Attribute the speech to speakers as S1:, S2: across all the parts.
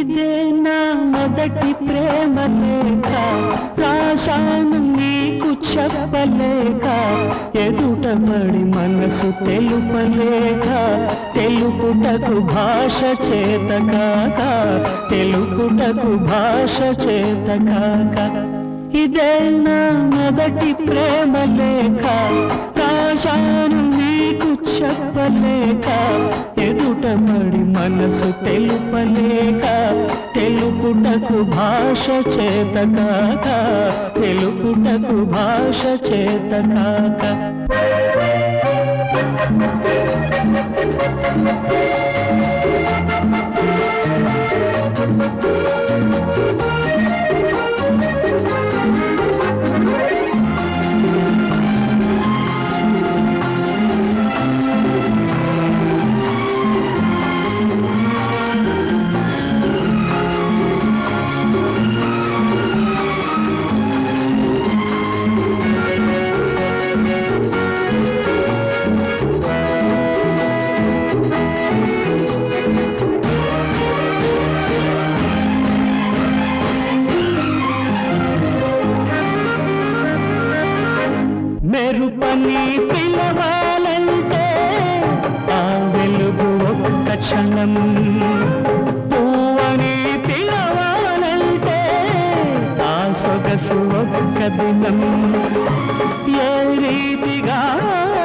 S1: ఇదే నా మొదటి ప్రేమ లేక రాశాను నీకు చెప్పలేక ఎదుటబడి మనసు తెలుపలేక తెలుపుటకు భాష చేత కాక తెలుపుటకు భాష చేత కాక. ఇదే నా మొదటి ప్రేమ లేక రాశాను నీకు చెప్పలేక మనసు తెలుపలేక తెలుపుటకు భాష చేత కాక తెలుపుటకు భాష చేత కాక Thank you. మెరుపని పిలవాలంటే ఆ వెలుగు ఒక్క క్షణం. పువ్వని పిలవాలంటే ఆ సొగసు ఒక్క దినం. ఏ రీతిగా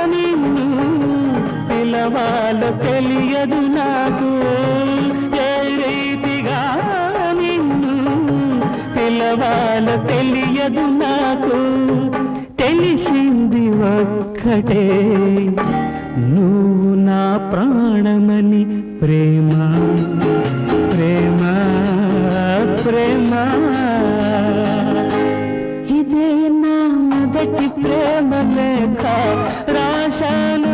S1: నిన్ను పిలవాలో తెలియదు నాకు. ఏ రీతిగా నిన్ను పిలవాలో తెలియదు నాకు. తెలిసింది ఒక్కటే. నువ్వు నా ప్రాణమని ప్రేమ ప్రేమ ప్రేమ. ఇదే నా మొదటి ప్రేమ లేక రాశాను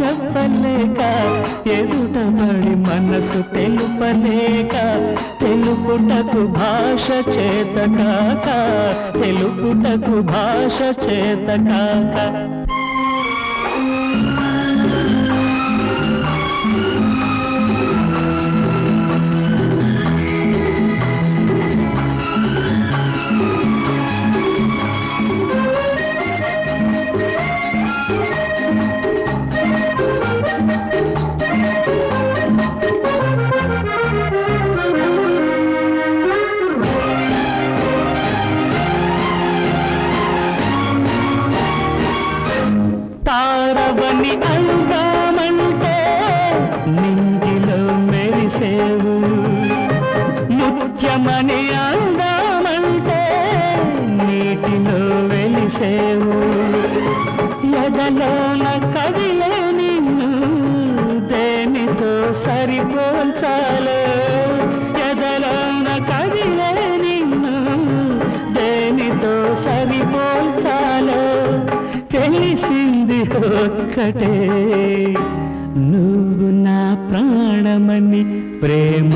S1: చెప్పలేక ఎదుటబడి మనసు తెలుపలేక తెలుపుటకు భాష చేత కాక తెలుపుటకు భాష చేత కాక. you అందామంటే నింగిలో మెరిసేవు. ముఖ్యమని అందామంటే నీటిలో వెలిసేవు. ఎదలోన కవిలే నిన్ను దేనితో సరిపోల్చాలే? ఒక్కటే. నువ్వు నా ప్రాణమని ప్రేమ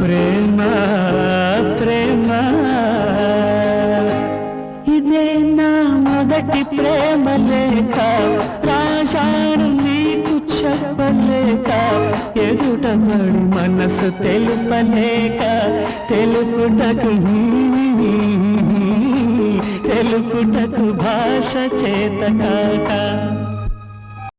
S1: ప్రేమ ప్రేమ. ఇదే నా మొదటి ప్రేమ లేక రాశాను నీకు చెప్పలేక ఎదుటబడి మనసు తెలుపలేక తెలుపుటకు తెలుపుటకు భాష చేత కాక